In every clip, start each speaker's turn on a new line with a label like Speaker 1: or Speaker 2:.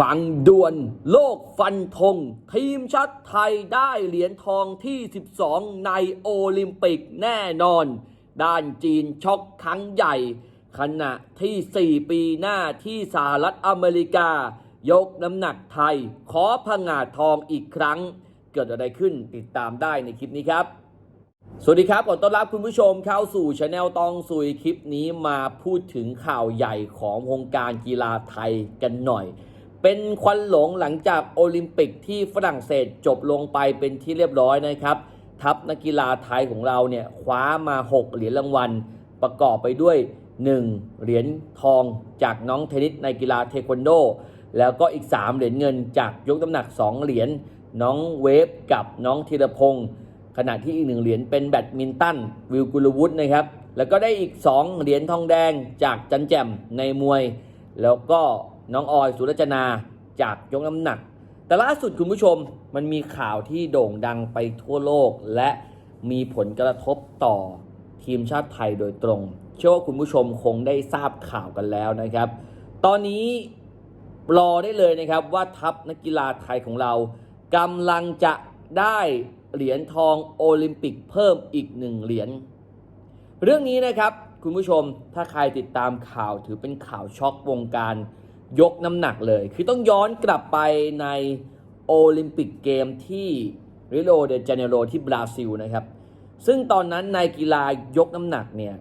Speaker 1: ฟังด่วนโลกฟันธง ทีมชาติไทยได้เหรียญทองที่ 12 ในโอลิมปิกแน่นอน ด้านจีนช็อกครั้งใหญ่ ขณะที่ 4 ปีหน้าที่สหรัฐอเมริกา ยกน้ำหนักไทย ขอพงาทองอีกครั้ง เกิดอะไรขึ้นติดตามได้ในคลิปนี้ครับ สวัสดีครับ ขอต้อนรับคุณผู้ชมเข้าสู่ช anel ตองซุยคลิปนี้มาพูดถึงข่าวใหญ่ของวงการกีฬาไทยกันหน่อย เป็นควันหลงหลังจากโอลิมปิกที่ฝรั่งเศสจบลงไปเป็นที่เรียบร้อยนะครับ ทัพนักกีฬาไทยของเราเนี่ยคว้ามา 6 เหรียญรางวัล ประกอบไปด้วย 1 เหรียญทองจากน้องเทนนิสในกีฬาเทควันโด แล้วก็อีก 3 เหรียญเงินจากยกน้ำหนัก 2 เหรียญน้องเวฟกับน้องธีรพงศ์ขณะที่อีกหนึ่งเหรียญเป็นแบดมินตันวิลกุลวุฒินะครับ แล้วก็ได้อีก 2 เหรียญทองแดงจากจันแจมในมวย แล้วก็ น้องออยสุรจนาจากยกน้ำหนัก แต่ล่าสุดคุณผู้ชมมันมีข่าวที่โด่งดังไปทั่วโลก และมีผลกระทบต่อทีมชาติไทยโดยตรง เชื่อว่าคุณผู้ชมคงได้ทราบข่าวกันแล้วนะครับ ตอนนี้รอได้เลยนะครับว่าทัพนักกีฬาไทยของเรากำลังจะได้เหรียญทองโอลิมปิกเพิ่มอีกหนึ่งเหรียญเรื่องนี้นะครับคุณผู้ชมถ้าใครติดตามข่าวถือเป็นข่าวช็อกวงการ ยกน้ำหนักเลย คือต้องย้อนกลับไปในโอลิมปิกเกมที่ริโอเดจาเนโรที่บราซิลนะครับ ซึ่งตอนนั้นในกีฬายกน้ำหนักเนี่ย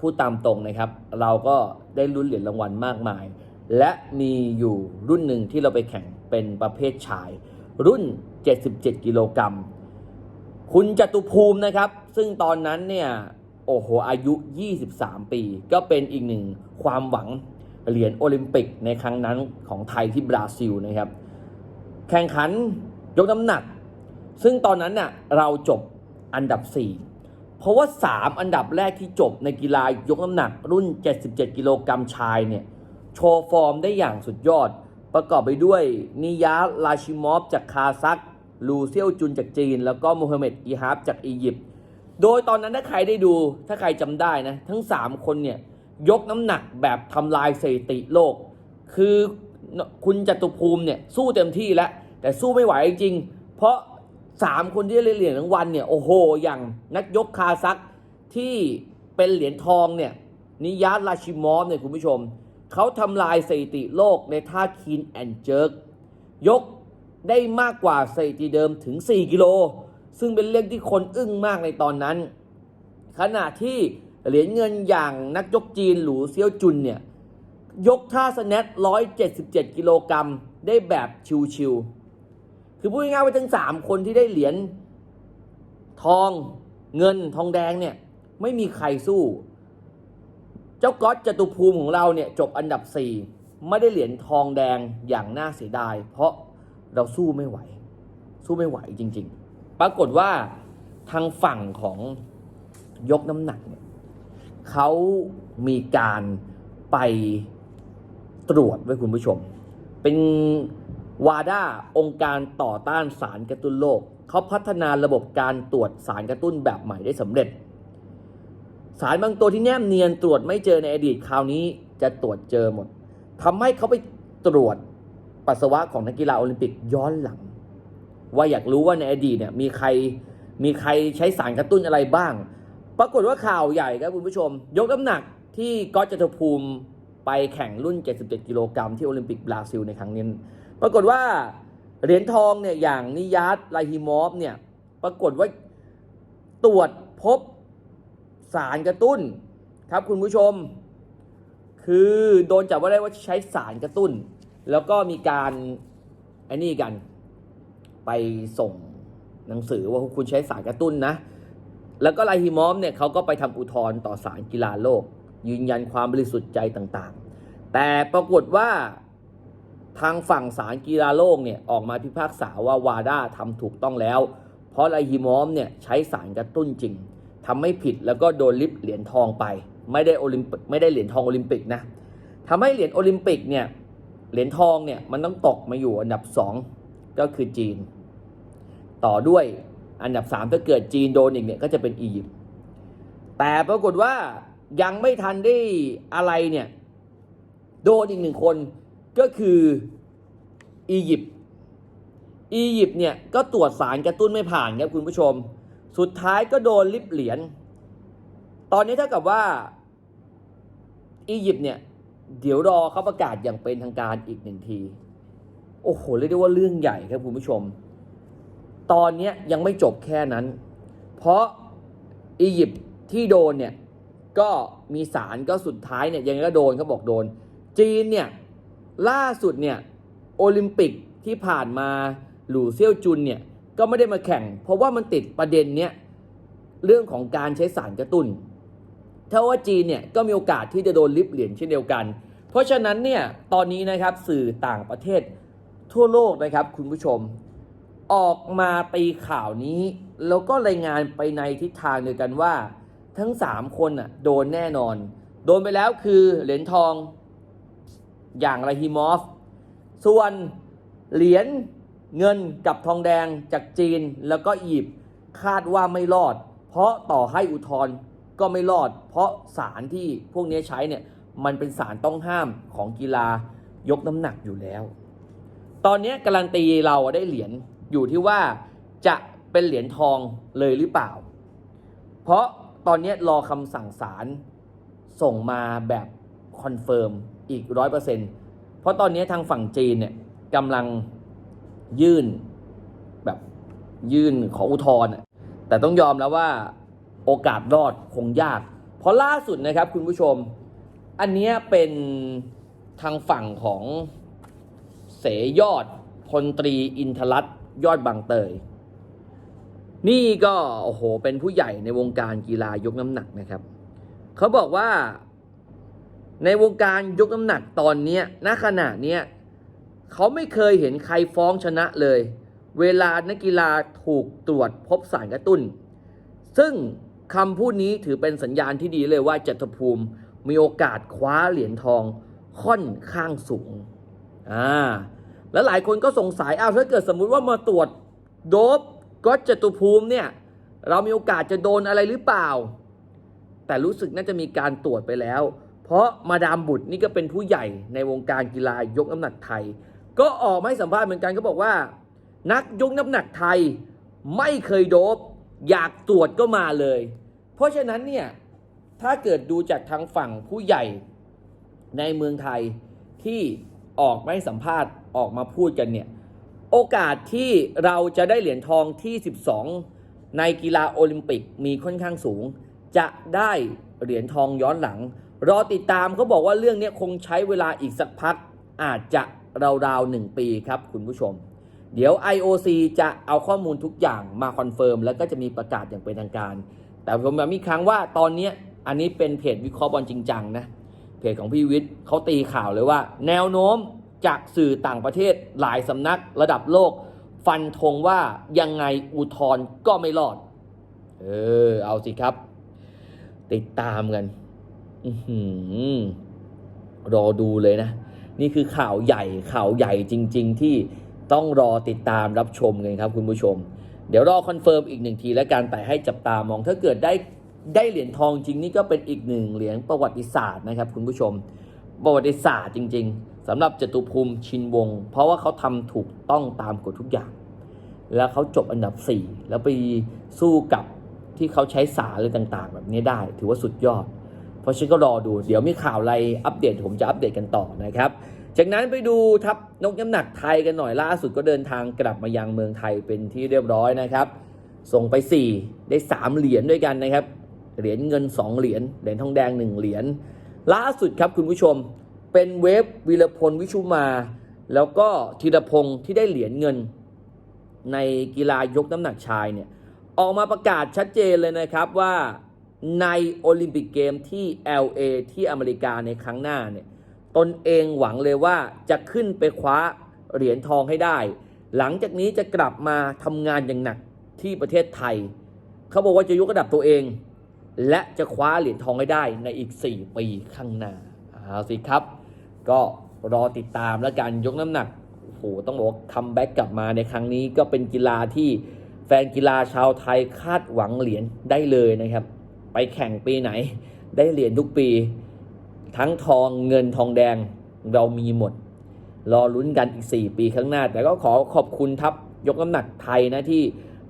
Speaker 1: พูดตามตรงนะครับ เราก็ได้ลุ้นเหรียญรางวัลมากมาย และมีอยู่รุ่นหนึ่งที่เราไปแข่งเป็นประเภทชาย รุ่น 77 กิโลกรัม คุณจตุภูมินะครับ ซึ่งตอนนั้นเนี่ยโอ้โหอายุ 23 ปี ก็เป็นอีกหนึ่งความหวัง เหรียญโอลิมปิกในครั้งนั้นของไทยที่บราซิลนะครับ แข่งขันยกน้ำหนัก ซึ่งตอนนั้นน่ะเราจบอันดับ 4 เพราะว่า 3 อันดับแรกที่จบในกีฬายกน้ำหนักรุ่น 77 กิโลกรัมชายเนี่ยโชว์ฟอร์มได้อย่างสุดยอด ประกอบไปด้วยนิยาลาชิมอฟจากคาซักลูเซียวจุนจากจีน แล้วก็โมฮัมเหม็ดอีฮาบจากอียิปต์โดยตอนนั้นถ้าใครได้ดูถ้าใครจำได้นะ ทั้ง 3 คนเนี่ย ยกน้ำหนักแบบทำลายสถิติโลก คือคุณจตุภูมิเนี่ยสู้เต็มที่แล้ว แต่สู้ไม่ไหวจริง เพราะ 3 คนที่ได้เหรียญรางวัลเนี่ยโอ้โห อย่างนักยกคาซักที่เป็นเหรียญทองเนี่ยนิยาลาชิมอฟเนี่ยคุณผู้ชม เขาทำลายสถิติโลกในท่าคีนแอนเจิร์กยกได้มากกว่าสถิติเดิมถึง 4 กิโล ซึ่งเป็นเรื่องที่คนอึ้งมากในตอนนั้น ขณะที่ เหรียญเงินอย่างนักยกจีนหลูเซียวจุนเนี่ยยกท่าสแนท177 กิโลกรัมได้แบบชิวๆ คือพูดง่ายๆว่าทั้ง 3 คนที่ได้เหรียญทองเงินทองแดงเนี่ยไม่มีใครสู้ เจ้าก๊อตจตุภูมิของเราเนี่ยจบอันดับ 4 ไม่ได้เหรียญทองแดงอย่างน่าเสียดาย เพราะเราสู้ไม่ไหว สู้ไม่ไหวจริง ๆ ปรากฏว่าทางฝั่งของยกน้ำหนักเนี่ย เขามีการไปตรวจไว้คุณผู้ชม เป็นวาด้าองค์การต่อต้านสารกระตุ้นโรคเขาพัฒนาระบบการตรวจสารกระตุ้นแบบใหม่ได้สำเร็จ สารบางตัวที่แนบเนียนตรวจไม่เจอในอดีตคราวนี้จะตรวจเจอหมดทำให้เขาไปตรวจปัสสาวะของนักกีฬาโอลิมปิกย้อนหลัง ว่าอยากรู้ว่าในอดีตเนี่ยมีใครมีใครใช้สารกระตุ้นอะไรบ้าง ปรากฏว่าข่าวใหญ่ครับคุณผู้ชม ยกน้ำหนักที่ก๊อตจตุภูมิไปแข่งรุ่น 77 กิโลกรัมที่โอลิมปิกบราซิลในครั้งนี้ ปรากฏว่าเหรียญทองเนี่ยอย่างนิยัตลฮิมอฟเนี่ยปรากฏว่าตรวจพบสารกระตุ้นครับคุณผู้ชม คือโดนจับว่าได้ว่าใช้สารกระตุ้น แล้วก็มีการไอ้นี่กัน ไปส่งหนังสือว่าคุณใช้สารกระตุ้นนะ แล้วก็ลาฮิมอมเนี่ยเขาก็ไปทำอุทธรณ์ต่อศาลกีฬาโลก ยืนยันความบริสุทธิ์ใจต่างๆ แต่ปรากฏว่าทางฝั่งศาลกีฬาโลกเนี่ยออกมาพิพากษาว่าวาด้าทำถูกต้องแล้ว เพราะลาฮิมอมเนี่ยใช้สารกระตุ้นจริงทำไม่ผิดแล้วก็โดนลิบเหรียญทองไป ไม่ได้โอลิมปิกไม่ได้เหรียญทองโอลิมปิกนะทำให้เหรียญโอลิมปิกเนี่ยเหรียญทองเนี่ยมันต้องตกมาอยู่อันดับ 2 ก็คือจีน ต่อด้วย อันดับ 3 ถ้าเกิดจีนโดนอีกเนี่ยก็จะเป็นอียิปต์แต่ปรากฏว่ายังไม่ทันได้อะไรเนี่ย โดนอีกหนึ่งคนก็คืออียิปต์อียิปต์เนี่ยก็ตรวจสารกระตุ้นไม่ผ่านครับคุณผู้ชม สุดท้ายก็โดนลิบเหรียญตอนนี้เท่ากับว่าอียิปต์เนี่ยเดี๋ยวรอเขาประกาศอย่างเป็นทางการอีกหนึ่งที โอ้โหเรียกได้ว่าเรื่องใหญ่ครับคุณผู้ชม ตอนนี้ยังไม่จบแค่นั้น เพราะอียิปต์ที่โดนเนี่ยก็มีสารก็สุดท้ายเนี่ยยังไงก็โดนเขาบอกโดน จีนเนี่ยล่าสุดเนี่ยโอลิมปิกที่ผ่านมาหลู่เซี่ยวจุนเนี่ยก็ไม่ได้มาแข่ง เพราะว่ามันติดประเด็นเนี้ยเรื่องของการใช้สารกระตุ้นถ้าว่าจีนเนี่ยก็มีโอกาสที่จะโดนลิบเหรียญเช่นเดียวกัน เพราะฉะนั้นเนี่ยตอนนี้นะครับสื่อต่างประเทศทั่วโลกนะครับคุณผู้ชม ออกมาตีข่าวนี้ แล้วก็รายงานไปในทิศทางเดียวกันว่า ทั้ง 3 คนอะโดนแน่นอน โดนไปแล้วคือเหรียญทองอย่างไรฮิมอฟ ส่วนเหรียญเงินกับทองแดงจากจีนแล้วก็อียิปต์คาดว่าไม่รอด เพราะต่อให้อุทธรณ์ก็ไม่รอด เพราะสารที่พวกนี้ใช้เนี่ยมันเป็นสารต้องห้ามของกีฬายกน้ำหนักอยู่แล้ว ตอนนี้การันตีเราได้เหรียญ อยู่ที่ว่าจะเป็นเหรียญทองเลยหรือเปล่า เพราะตอนนี้รอคำสั่งศาลส่งมาแบบคอนเฟิร์มอีกร้อยเปอร์เซ็นต์เพราะตอนนี้ทางฝั่งจีนเนี่ยกำลังยื่นแบบยื่นขออุทธรณ์แต่ต้องยอมแล้วว่าโอกาสรอดคงยาก เพราะล่าสุดนะครับคุณผู้ชม อันนี้เป็นทางฝั่งของเสยอดพลตรีอินทรัตน์ ยอดบางเตย นี่ก็โอ้โหเป็นผู้ใหญ่ในวงการกีฬายกน้ำหนักนะครับเขาบอกว่า ในวงการยกน้ำหนักตอนนี้ณขณะเนี้ยเขาไม่เคยเห็นใครฟ้องชนะเลย เวลานักกีฬาถูกตรวจพบสารกระตุ้น ซึ่งคำพูดนี้ถือเป็นสัญญาณที่ดีเลยว่าจัตภูมิมีโอกาสคว้าเหรียญทองค่อนข้างสูง อ่า แล้วหลายคนก็สงสัยอ้าวถ้าเกิดสมมุติว่ามาตรวจโดบก็จตุภูมิเนี่ยเรามีโอกาสจะโดนอะไรหรือเปล่า แต่รู้สึกน่าจะมีการตรวจไปแล้ว เพราะมาดามบุตรนี่ก็เป็นผู้ใหญ่ในวงการกีฬายกน้ำหนักไทย ก็ออกมาให้สัมภาษณ์เหมือนกันก็บอกว่า นักยกน้ำหนักไทยไม่เคยโดบอยากตรวจก็มาเลย เพราะฉะนั้นเนี่ยถ้าเกิดดูจากทางฝั่งผู้ใหญ่ในเมืองไทยที่ ออกมาสัมภาษณ์ออกมาพูดกันเนี่ยโอกาสที่เราจะได้เหรียญทองที่ 12 ในกีฬาโอลิมปิกมีค่อนข้างสูง จะได้เหรียญทองย้อนหลัง รอติดตามเขาบอกว่าเรื่องนี้คงใช้เวลาอีกสักพัก อาจจะราวๆหนึ่งปีครับคุณผู้ชม เดี๋ยว IOC จะเอาข้อมูลทุกอย่างมาคอนเฟิร์มแล้วก็จะมีประกาศอย่างเป็นทางการ แต่ผมย้ำอีกครั้งว่าตอนนี้อันนี้เป็นเพจวิเคราะห์บอลจริงจังนะ เพจของพี่วิทย์เขาตีข่าวเลยว่า แนวโน้มจากสื่อต่างประเทศหลายสำนักระดับโลก ฟันธงว่ายังไงอุทธรก็ไม่รอด เออ เอาสิครับ ติดตามกันอรอดูเลยนะ นี่คือข่าวใหญ่ข่าวใหญ่จริง ๆ ที่ต้องรอติดตามรับชมกันครับคุณผู้ชม เดี๋ยวรอคอนเฟิร์มอีกหนึ่งทีแล้วกันแต่ให้จับตามองถ้าเกิดได้ ได้เหรียญทองจริงนี่ก็เป็นอีกหนึ่งเหรียญประวัติศาสตร์นะครับคุณผู้ชม ประวัติศาสตร์จริง ๆสำหรับจตุภูมิชินวงศ์เพราะว่าเขาทำถูกต้องตามกฎทุกอย่าง แล้วเขาจบอันดับ 4 แล้วไปสู้กับที่เขาใช้สารอะไรต่างๆ แบบนี้ได้ ถือว่าสุดยอด เพราะฉะนันก็รอดูเดี๋ยวมีข่าวอะไรอัปเดตผมจะอัปเดตกันต่อนะครับจากนั้นไปดูทัพนกน้ำหนักไทยกันหน่อยล่าสุดก็เดินทางกลับมายังเมืองไทยเป็นที่เรียบร้อยนะครับ ส่งไป 4 ได้ 3 เหรียญด้วยกันนะครับ เหรียญเงิน 2 เหรียญเหรียญทองแดง 1 เหรียญล่าสุดครับคุณผู้ชมเป็นเวฟวีรพลวิชุมา แล้วก็ธีรพงศ์ที่ได้เหรียญเงิน ในกีฬายกน้ำหนักชายเนี่ยออกมาประกาศชัดเจนเลยนะครับว่าในโอลิมปิกเกมที่ LA ที่อเมริกาในครั้งหน้าเนี่ยตนเองหวังเลยว่าจะขึ้นไปคว้าเหรียญทองให้ได้ หลังจากนี้จะกลับมาทำงานอย่างหนักที่ประเทศไทย เขาบอกว่าจะยกระดับตัวเอง และจะคว้าเหรียญทองให้ได้ในอีก 4 ปีข้างหน้าเอาสิครับ ก็รอติดตามแล้วกันยกน้ำหนักโอ้โหต้องบอกว่าคัมแบ็กกลับมาในครั้งนี้ก็เป็นกีฬาที่แฟนกีฬาชาวไทยคาดหวังเหรียญได้เลยนะครับ ไปแข่งปีไหน ได้เหรียญทุกปี ทั้งทองเงินทองแดงเรามีหมด รอลุ้นกันอีก 4 ปีข้างหน้า แต่ก็ขอขอบคุณทัพยกน้ำหนักไทยนะที่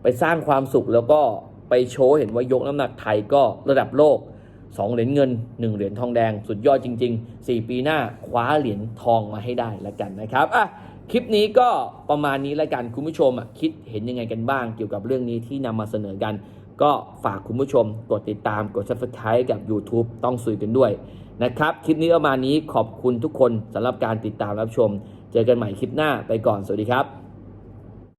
Speaker 1: ไปสร้างความสุขแล้วก็ ไปโชว์เห็นว่ายกน้ำหนักไทยก็ระดับโลก 2 เหรียญเงิน 1 เหรียญทองแดง สุดยอดจริง ๆ 4 ปีหน้าคว้าเหรียญทองมาให้ได้แล้วกันนะครับอะคลิปนี้ก็ประมาณนี้แล้วกันคุณผู้ชมอะคิดเห็นยังไงกันบ้างเกี่ยวกับเรื่องนี้ที่นำมาเสนอกัน ก็ฝากคุณผู้ชมกดติดตามกด subscribe กับ YouTube ต้องซุยกันด้วยนะครับคลิปนี้ประมาณนี้ขอบคุณทุกคนสำหรับการติดตามรับชม เจอกันใหม่คลิปหน้าไปก่อนสวัสดีครับ